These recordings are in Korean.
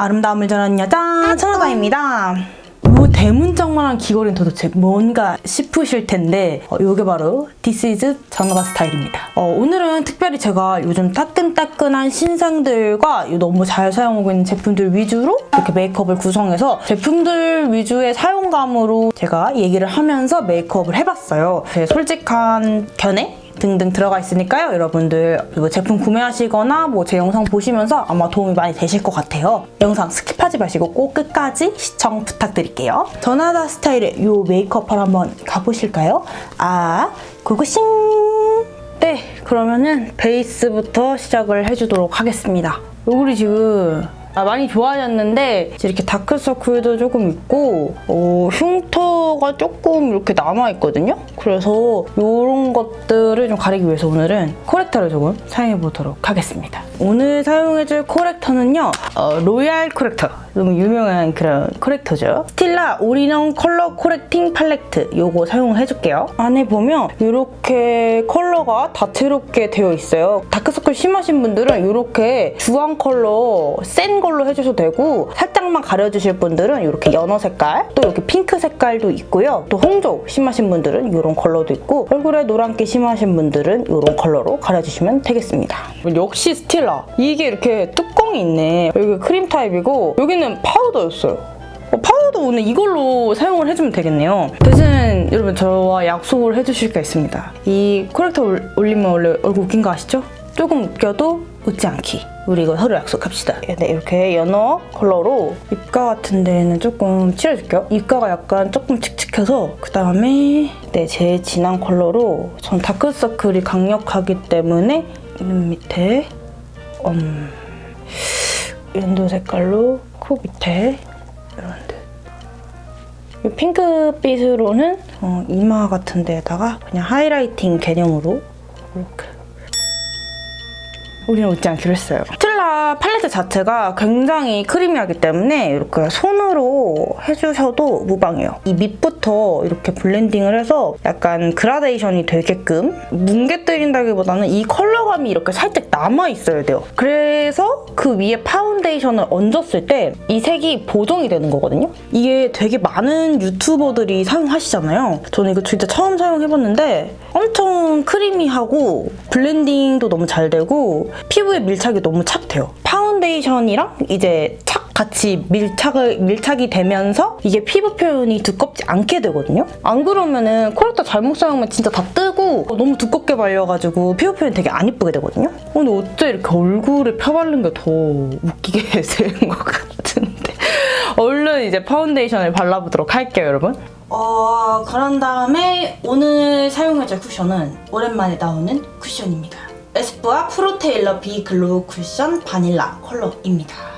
아름다움을 전하는 여자 천하다입니다. 이 대문짝만한 귀걸이는 도대체 뭔가 싶으실 텐데 어, 이게 바로 This is 전하다 스타일입니다. 어, 오늘은 특별히 제가 요즘 따끈따끈한 신상들과 이 너무 잘 사용하고 있는 제품들 위주로 이렇게 메이크업을 구성해서 제품들 위주의 사용감으로 제가 얘기를 하면서 메이크업을 해봤어요. 제 솔직한 견해 등등 들어가 있으니까요. 여러분들 뭐 제품 구매하시거나 뭐 제 영상 보시면서 아마 도움이 많이 되실 것 같아요. 영상 스킵하지 마시고 꼭 끝까지 시청 부탁드릴게요. 전하다 스타일의 요 메이크업을 한번 가보실까요? 아, 고고싱! 네, 그러면은 베이스부터 시작을 해주도록 하겠습니다. 얼굴이 지금 아, 많이 좋아졌는데 이렇게 다크서클도 조금 있고 어, 흉터가 조금 이렇게 남아있거든요? 그래서 이런 것들을 좀 가리기 위해서 오늘은 코렉터를 조금 사용해보도록 하겠습니다. 오늘 사용해줄 코렉터는요. 어, 로얄 코렉터. 너무 유명한 그런 코렉터죠. 스틸라 올인원 컬러 코렉팅 팔레트 요거 사용해줄게요. 안에 보면 이렇게 컬러가 다채롭게 되어 있어요. 다크서클 심하신 분들은 이렇게 주황 컬러 센 걸로 해주셔도 되고 살짝만 가려주실 분들은 이렇게 연어 색깔 또 이렇게 핑크 색깔도 있고요. 또 홍조 심하신 분들은 이런 컬러도 있고 얼굴에 노란기 심하신 분들은 이런 컬러로 가려주시면 되겠습니다. 역시 스틸라 이게 이렇게 뚜껑이 있네. 여기 크림 타입이고 여기는 파우더였어요. 어, 파우더 오늘 이걸로 사용을 해주면 되겠네요. 대신 여러분 저와 약속을 해주실 게 있습니다. 이 코렉터 올- 올리면 원래 얼굴 웃긴 거 아시죠? 조금 웃겨도 웃지 않기. 우리 이거 서로 약속합시다. 네, 이렇게 연어 컬러로 입가 같은 데는 조금 칠해줄게요. 입가가 약간 조금 칙칙해서 그 다음에 네, 제일 진한 컬러로 전 다크서클이 강력하기 때문에 눈 밑에 음, 연두 색깔로 코 밑에 이런 데. 이 핑크빛으로는 어, 이마 같은 데에다가 그냥 하이라이팅 개념으로 이렇게 우리는 웃지 않기로 했어요. 스틸라 팔레트 자체가 굉장히 크리미하기 때문에 이렇게 손으로 해주셔도 무방해요. 이 밑부터 이렇게 블렌딩을 해서 약간 그라데이션이 되게끔 뭉개뜨린다기보다는 이 컬러 감이 이렇게 살짝 남아있어야 돼요. 그래서 그 위에 파운데이션을 얹었을 때 이 색이 보정이 되는 거거든요. 이게 되게 많은 유튜버들이 사용하시잖아요. 저는 이거 진짜 처음 사용해봤는데 엄청 크리미하고 블렌딩도 너무 잘 되고 피부에 밀착이 너무 착 돼요. 파운데이션이랑 이제 착 같이 밀착을 밀착이 되면서 이게 피부 표현이 두껍지 않게 되거든요. 안 그러면은 코렉터 잘못 사용하면 진짜 다 뜨고 너무 두껍게 발려가지고 피부 표현 되게 안 이쁘게 되거든요. 어, 근데 어째 이렇게 얼굴에 펴바른 게 더 웃기게 되는 것 같은데. 얼른 이제 파운데이션을 발라보도록 할게요, 여러분. 어, 그런 다음에 오늘 사용해줄 쿠션은 오랜만에 나오는 쿠션입니다. 에스쁘아 프로테일러 비 글로우 쿠션 바닐라 컬러입니다.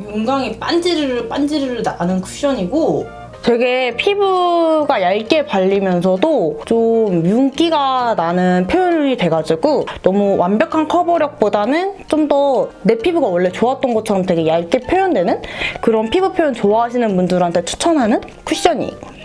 윤광이 반지르르 반지르르 나는 쿠션이고 되게 피부가 얇게 발리면서도 좀 윤기가 나는 표현이 돼가지고 너무 완벽한 커버력보다는 좀 더 내 피부가 원래 좋았던 것처럼 되게 얇게 표현되는 그런 피부 표현 좋아하시는 분들한테 추천하는 쿠션이에요.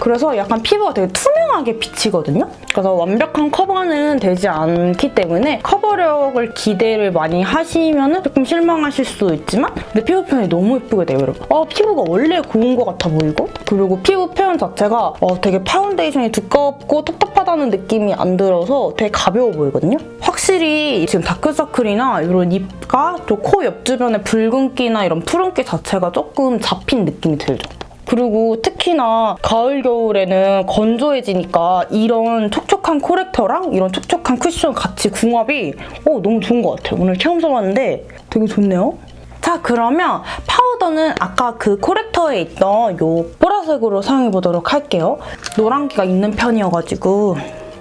그래서 약간 피부가 되게 투명하게 비치거든요. 그래서 완벽한 커버는 되지 않기 때문에 커버력을 기대를 많이 하시면 조금 실망하실 수도 있지만 내 피부 표현이 너무 예쁘게 돼요, 여러분. 어, 피부가 원래 고운 것 같아 보이고 그리고 피부 표현 자체가 어, 되게 파운데이션이 두껍고 텁텁하다는 느낌이 안 들어서 되게 가벼워 보이거든요. 확실히 지금 다크서클이나 이런 입가 또 코 옆 주변에 붉은기나 이런 푸른기 자체가 조금 잡힌 느낌이 들죠. 그리고 특히나 가을 겨울에는 건조해지니까 이런 촉촉한 코렉터랑 이런 촉촉한 쿠션 같이 궁합이 어, 너무 좋은 것 같아요. 오늘 처음 써봤는데 되게 좋네요. 자 그러면 파우더는 아까 그 코렉터에 있던 요 보라색으로 사용해보도록 할게요. 노란기가 있는 편이어가지고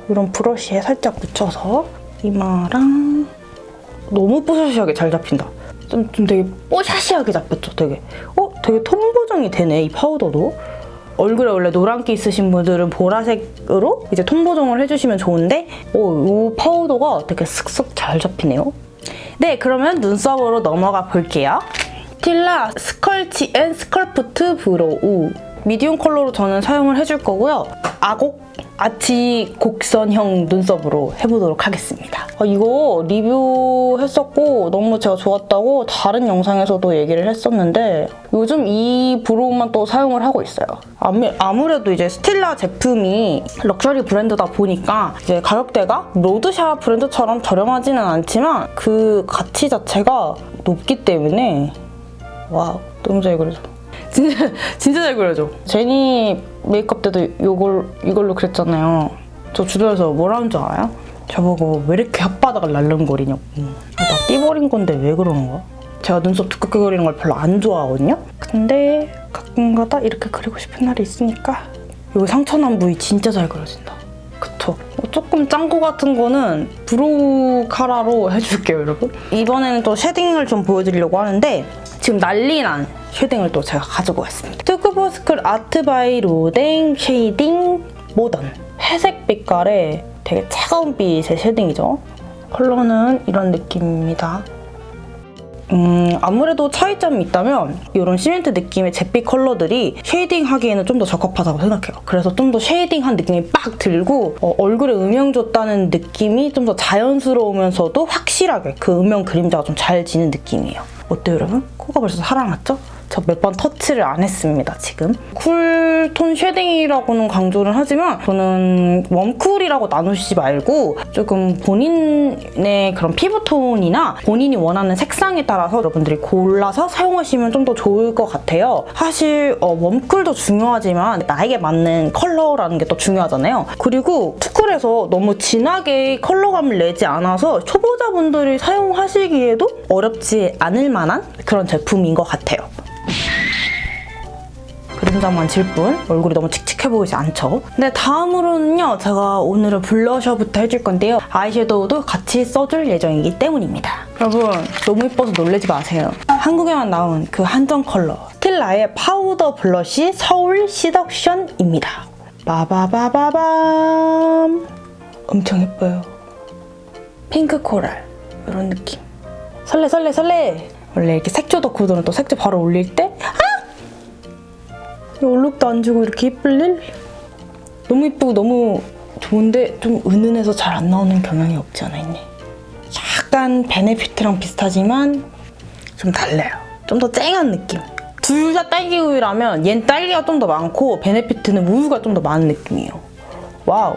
이런 브러쉬에 살짝 묻혀서 이마랑 너무 뽀샤시하게 잘 잡힌다. 좀, 좀 되게 뽀샤시하게 잡혔죠, 되게. 어? 되게 톤 보정이 되네, 이 파우더도. 얼굴에 원래 노란기 있으신 분들은 보라색으로 이제 톤 보정을 해주시면 좋은데, 오, 이 파우더가 되게 슥슥 잘 잡히네요. 네, 그러면 눈썹으로 넘어가 볼게요. 틸라 스컬치 앤 스컬프트 브로우 미디움 컬러로 저는 사용을 해줄 거고요. 아곡 아치 곡선형 눈썹으로 해보도록 하겠습니다. 어, 이거 리뷰했었고 너무 제가 좋았다고 다른 영상에서도 얘기를 했었는데 요즘 이 브로우만 또 사용을 하고 있어요. 아무, 아무래도 이제 스틸라 제품이 럭셔리 브랜드다 보니까 이제 가격대가 로드샵 브랜드처럼 저렴하지는 않지만 그 가치 자체가 높기 때문에 와 너무 잘 그려져. 진짜 진짜 잘 그려져. 제니 메이크업 때도 이걸 이걸로 그랬잖아요. 저 주변에서 뭐라는 줄 알아요? 저보고 왜 이렇게 혓바닥을 날름거리냐고. 아, 나 띠버린 건데 왜 그러는 거야? 제가 눈썹 두껍게 그리는 걸 별로 안 좋아하거든요. 근데 가끔가다 이렇게 그리고 싶은 날이 있으니까 여기 상처난 부위 진짜 잘 그려진다. 그쵸. 어, 조금 짱구 같은 거는 브로우 카라로 해줄게요, 여러분. 이번에는 또 쉐딩을 좀 보여드리려고 하는데 지금 난리 난 쉐딩을 또 제가 가지고 왔습니다. 투크보스클 아트바이 로댕 쉐이딩 모던. 회색 빛깔의 되게 차가운 빛의 쉐딩이죠. 컬러는 이런 느낌입니다. 음, 아무래도 차이점이 있다면 이런 시멘트 느낌의 잿빛 컬러들이 쉐이딩 하기에는 좀 더 적합하다고 생각해요. 그래서 좀 더 쉐이딩한 느낌이 빡 들고 어, 얼굴에 음영 줬다는 느낌이 좀 더 자연스러우면서도 확실하게 그 음영 그림자가 좀 잘 지는 느낌이에요. 어때요 여러분? 코가 벌써 살아났죠? 저 몇 번 터치를 안 했습니다, 지금. 쿨톤 쉐딩이라고는 강조를 하지만 저는 웜쿨이라고 나누시지 말고 조금 본인의 그런 피부톤이나 본인이 원하는 색상에 따라서 여러분들이 골라서 사용하시면 좀 더 좋을 것 같아요. 사실 어, 웜쿨도 중요하지만 나에게 맞는 컬러라는 게 또 중요하잖아요. 그리고 투쿨에서 너무 진하게 컬러감을 내지 않아서 초보자분들이 사용하시기에도 어렵지 않을 만한 그런 제품인 것 같아요. 그림자만 질 뿐 얼굴이 너무 칙칙해 보이지 않죠? 근데 다음으로는요 제가 오늘은 블러셔부터 해줄 건데요. 아이섀도우도 같이 써줄 예정이기 때문입니다. 여러분 너무 이뻐서 놀라지 마세요. 한국에만 나온 그 한정 컬러 스틸라의 파우더 블러쉬 서울 시덕션입니다. 빠바바바밤! 엄청 예뻐요. 핑크 코랄 이런 느낌. 설레 설레 설레! 원래 이렇게 색조 덕후들은 또 색조 바로 올릴 때이 얼룩도 안 주고 이렇게 예쁠 일? 너무 예쁘고 너무 좋은데 좀 은은해서 잘 안 나오는 경향이 없지 않아 있네. 약간 베네피트랑 비슷하지만 좀 달라요. 좀 더 쨍한 느낌. 둘 다 딸기 우유라면 얜 딸기가 좀 더 많고 베네피트는 우유가 좀 더 많은 느낌이에요. 와우.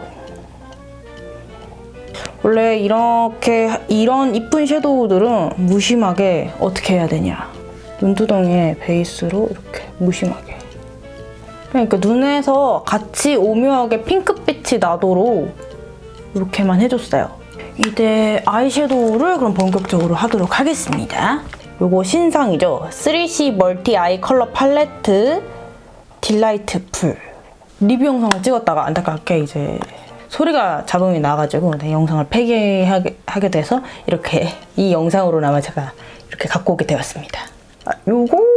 원래 이렇게 이런 이쁜 섀도우들은 무심하게 어떻게 해야 되냐. 눈두덩이에 베이스로 이렇게 무심하게. 그러니까 눈에서 같이 오묘하게 핑크빛이 나도록 이렇게만 해줬어요. 이제 아이섀도우를 그럼 본격적으로 하도록 하겠습니다. 요거 신상이죠. 3C 멀티 아이 컬러 팔레트 딜라이트 풀. 리뷰 영상을 찍었다가 안타깝게 이제 소리가 잡음이 나가지고 내 영상을 폐기하게 하게 돼서 이렇게 이 영상으로나마 제가 이렇게 갖고 오게 되었습니다. 아, 요거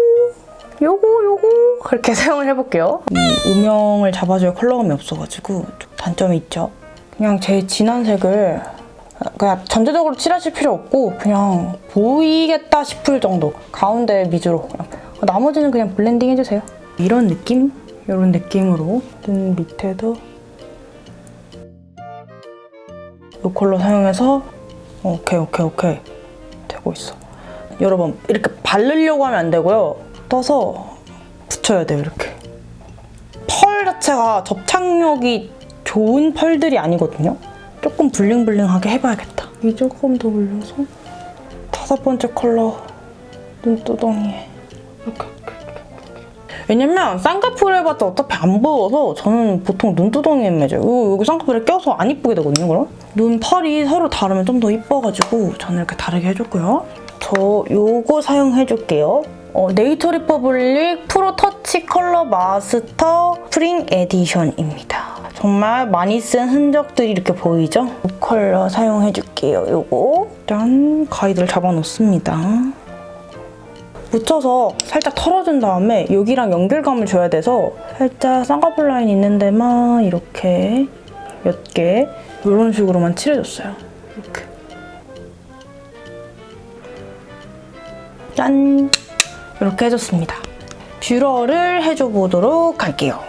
그렇게 사용을 해볼게요. 이 음영을 잡아줄 컬러감이 없어가지고 좀 단점이 있죠. 그냥 제일 진한 색을 그냥 전체적으로 칠하실 필요 없고 그냥 보이겠다 싶을 정도 가운데 위주로 그냥. 나머지는 그냥 블렌딩 해주세요. 이런 느낌? 이런 느낌으로 눈 밑에도 이 컬러 사용해서 오케이 오케이 오케이 되고 있어. 여러분 이렇게 바르려고 하면 안 되고요. 떠서 붙여야 돼요 이렇게. 펄 자체가 접착력이 좋은 펄들이 아니거든요. 조금 블링블링하게 해봐야겠다. 이 조금 더 올려서 다섯 번째 컬러 눈두덩이에 이렇게. 왜냐면 쌍꺼풀 해봤자 어차피 안 보여서 저는 보통 눈두덩이에 맺어요. 요- 여기 쌍꺼풀에 껴서 안 이쁘게 되거든요, 그럼? 눈 펄이 서로 다르면 좀 더 이뻐가지고 저는 이렇게 다르게 해줬고요. 저 요거 사용해줄게요. 어, 네이처 리퍼블릭 프로 터치 컬러 마스터 프링 에디션입니다. 정말 많이 쓴 흔적들이 이렇게 보이죠? 이 컬러 사용해줄게요. 요거 짠 가이드를 잡아놓습니다. 묻혀서 살짝 털어준 다음에 여기랑 연결감을 줘야 돼서 살짝 쌍꺼풀 라인 있는 데만 이렇게 몇 개 이런 식으로만 칠해줬어요. 이렇게. 짠! 이렇게 해줬습니다. 뷰러를 해줘 보도록 할게요.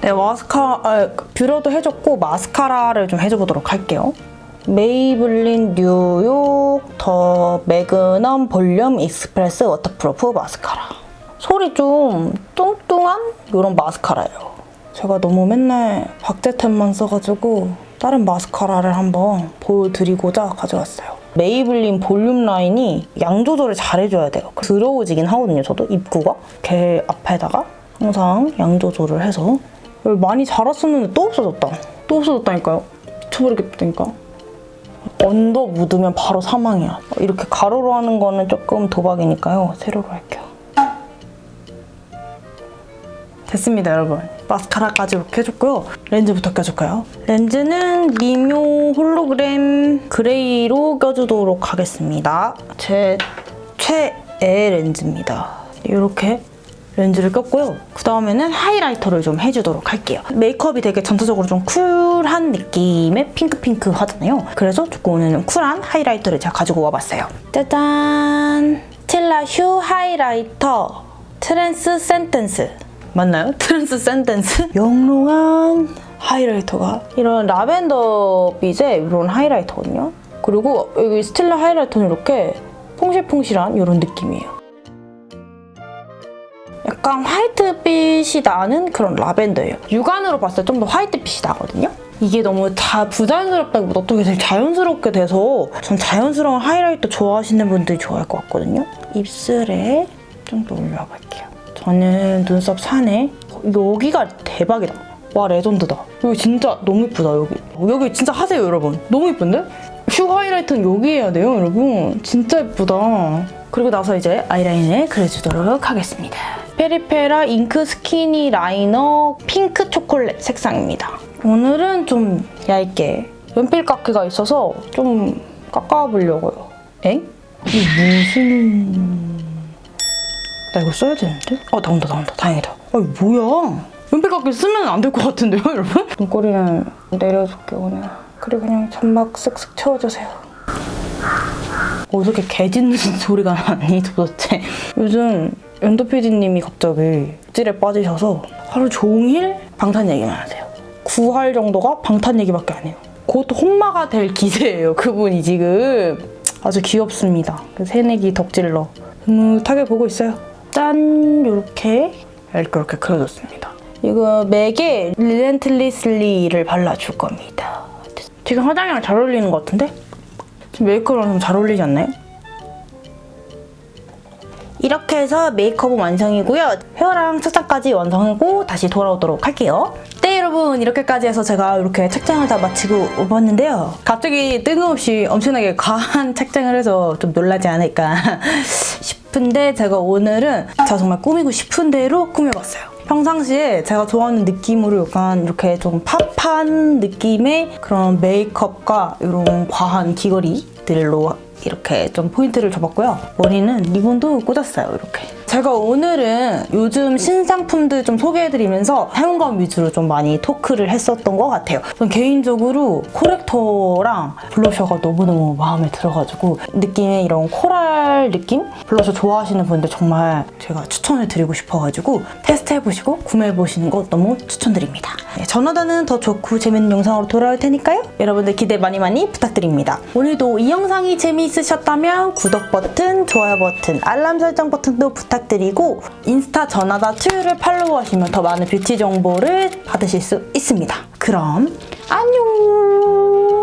네, 마스카라, 아, 뷰러도 해줬고 마스카라를 좀 해줘 보도록 할게요. 메이블린 뉴욕 더 매그넘 볼륨 익스프레스 워터프루프 마스카라. 솔이 좀 뚱뚱한 이런 마스카라예요. 제가 너무 맨날 박제템만 써가지고 다른 마스카라를 한번 보여드리고자 가져왔어요. 메이블린 볼륨 라인이 양 조절을 잘 해줘야 돼요. 들어오지긴 하거든요, 저도 입구가. 이렇게 앞에다가 항상 양 조절을 해서 많이 자랐었는데 또 없어졌다. 또 없어졌다니까요. 미쳐버리겠다니까. 언더 묻으면 바로 사망이야. 이렇게 가로로 하는 거는 조금 도박이니까요. 세로로 할게요. 됐습니다, 여러분. 마스카라까지 이렇게 해줬고요. 렌즈부터 껴줄까요? 렌즈는 미묘 홀로그램 그레이로 껴주도록 하겠습니다. 제 최애 렌즈입니다. 이렇게 렌즈를 꼈고요. 그 다음에는 하이라이터를 좀 해주도록 할게요. 메이크업이 되게 전체적으로 좀 쿨한 느낌의 핑크핑크 하잖아요. 그래서 조금 오늘은 쿨한 하이라이터를 제가 가지고 와봤어요. 짜잔! 스텔라 휴 하이라이터 트랜스 센텐스 맞나요? 트랜스 센텐스? 영롱한 하이라이터가 이런 라벤더 빛의 이런 하이라이터거든요. 그리고 여기 스텔라 하이라이터는 이렇게 퐁실퐁실한 이런 느낌이에요. 약간 화이트빛이 나는 그런 라벤더예요. 육안으로 봤을 때 좀 더 화이트빛이 나거든요. 이게 너무 다 부자연스럽다기보다 어떻게 되게 자연스럽게 돼서 전 자연스러운 하이라이터 좋아하시는 분들이 좋아할 것 같거든요. 입술에 좀 더 올려볼게요. 저는 눈썹 산에 여기가 대박이다. 와 레전드다. 여기 진짜 너무 예쁘다 여기. 여기 진짜 하세요 여러분. 너무 예쁜데? 휴 하이라이터는 여기 해야 돼요 여러분. 진짜 예쁘다. 그리고 나서 이제 아이라인을 그려주도록 하겠습니다. 페리페라 잉크 스키니 라이너 핑크 초콜릿 색상입니다. 오늘은 좀 얇게 연필 깎기가 있어서 좀 깎아보려고요. 엥? 이게 무슨... 나 이거 써야 되는데? 어 나온다 나온다 다행이다. 아 이거 뭐야? 연필 깎기 쓰면 안 될 것 같은데요 여러분? 눈꼬리는 내려줄게 오늘. 그리고 그냥 점막 쓱쓱 채워주세요. 어떻게 개 짖는 소리가 나니 도대체 요즘 연도 PD님이 갑자기 찔에 빠지셔서 하루 종일 방탄 얘기만 하세요 9할 정도가 방탄 얘기밖에 안 해요 곧 혼마가 될 기세예요 그분이 지금 아주 귀엽습니다 그 새내기 덕질러 흐뭇하게 보고 있어요 짠 이렇게 이렇게 그려줬습니다 이거 맥에 릴렌틀리슬리를 발라줄 겁니다 지금 화장이랑 잘 어울리는 것 같은데? 지금 메이크업이랑 좀 잘 어울리지 않나요? 이렇게 해서 메이크업은 완성이고요. 헤어랑 착장까지 완성하고 다시 돌아오도록 할게요. 네 여러분 이렇게까지 해서 제가 이렇게 착장을 다 마치고 오봤는데요. 갑자기 뜬금없이 엄청나게 과한 착장을 해서 좀 놀라지 않을까 싶 은데 제가 오늘은 제가 정말 꾸미고 싶은 대로 꾸며봤어요. 평상시에 제가 좋아하는 느낌으로 약간 이렇게 좀 팝한 느낌의 그런 메이크업과 이런 과한 귀걸이들로 이렇게 좀 포인트를 줘봤고요. 머리는 리본도 꽂았어요, 이렇게. 제가 오늘은 요즘 신상품들 좀 소개해드리면서 사용감 위주로 좀 많이 토크를 했었던 것 같아요. 전 개인적으로 코렉터랑 블러셔가 너무너무 마음에 들어가지고 느낌의 이런 코랄 느낌? 블러셔 좋아하시는 분들 정말 제가 추천을 드리고 싶어가지고 테스트해보시고 구매해보시는 거 너무 추천드립니다. 네, 전화단은 더 좋고 재밌는 영상으로 돌아올 테니까요. 여러분들 기대 많이 많이 부탁드립니다. 오늘도 이 영상이 재미있으셨다면 구독 버튼, 좋아요 버튼, 알람 설정 버튼도 부탁드 리고 인스타 전화다 튜를 팔로우하시면 더 많은 뷰티 정보를 받으실 수 있습니다. 그럼 안녕!